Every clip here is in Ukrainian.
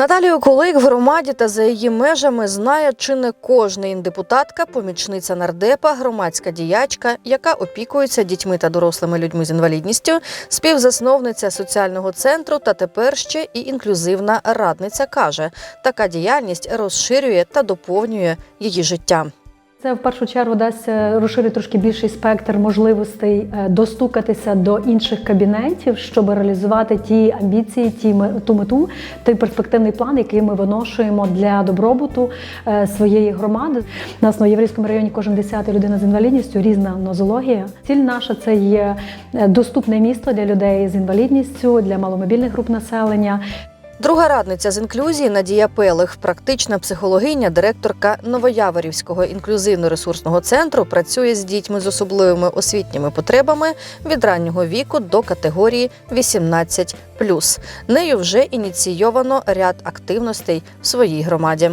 Наталію Кулик в громаді та за її межами знає чи не кожна депутатка, помічниця нардепа, громадська діячка, яка опікується дітьми та дорослими людьми з інвалідністю, співзасновниця соціального центру та тепер ще і інклюзивна радниця каже, така діяльність розширює та доповнює її життя. Це в першу чергу дасть е, розширити трошки більший спектр можливостей е, достукатися до інших кабінетів, щоб реалізувати ті амбіції, ті ту мету, той перспективний план, який ми виношуємо для добробуту е, своєї громади. У нас на єврейському районі кожен десятий людина з інвалідністю, різна нозологія. Ціль наша це є доступне місто для людей з інвалідністю, для маломобільних груп населення. Друга радниця з інклюзії Надія Пелих, практична психологиня, директорка Новояворівського інклюзивно-ресурсного центру, працює з дітьми з особливими освітніми потребами від раннього віку до категорії 18+. Нею вже ініційовано ряд активностей в своїй громаді.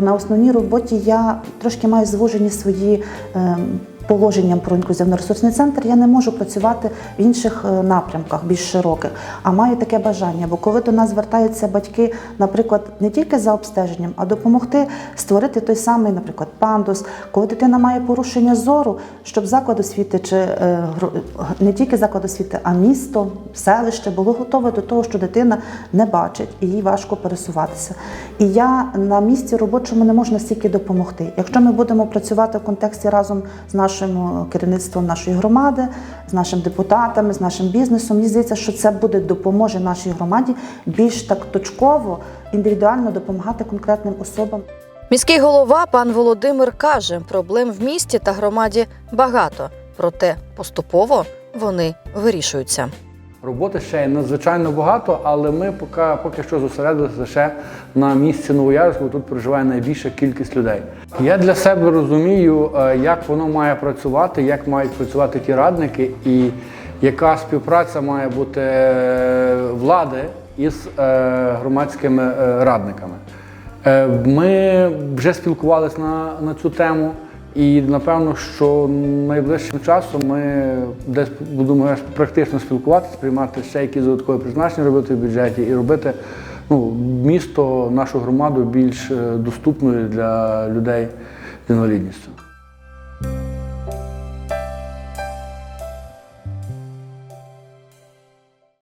На основній роботі я трошки маю звужені свої ем, положенням про інклюзивно-ресурсний центр. Я не можу працювати в інших е, напрямках, більш широких, а маю таке бажання. Бо коли до нас звертаються батьки, наприклад, не тільки за обстеженням, а допомогти створити той самий, наприклад, пандус, коли дитина має порушення зору, щоб заклад освіти чи е, не тільки заклад освіти, а місто, селище було готове до того, що дитина не бачить і їй важко пересуватися. І я на місці робочому не можу настільки допомогти. Якщо ми будемо працювати в контексті разом з нашим керівництвом нашої громади, з нашими депутатами, з нашим бізнесом, мені здається, що це буде допоможе нашій громаді більш так точково, індивідуально допомагати конкретним особам. Міський голова пан Володимир каже, проблем в місті та громаді багато, проте поступово вони вирішуються. Роботи ще є надзвичайно багато, але ми поки, поки що зосередилися лише на місці Новоярську, тут проживає найбільша кількість людей. Я для себе розумію, е, як воно має працювати, як мають працювати ті радники, і яка співпраця має бути е, влади із е, громадськими радниками. Ми вже спілкувалися на, на цю тему, і напевно, що найближчим часом ми десь будемо практично спілкуватися, приймати ще якісь додаткові призначення робити в бюджеті і робити ну, місто, нашу громаду більш е, доступною для людей з інвалідністю.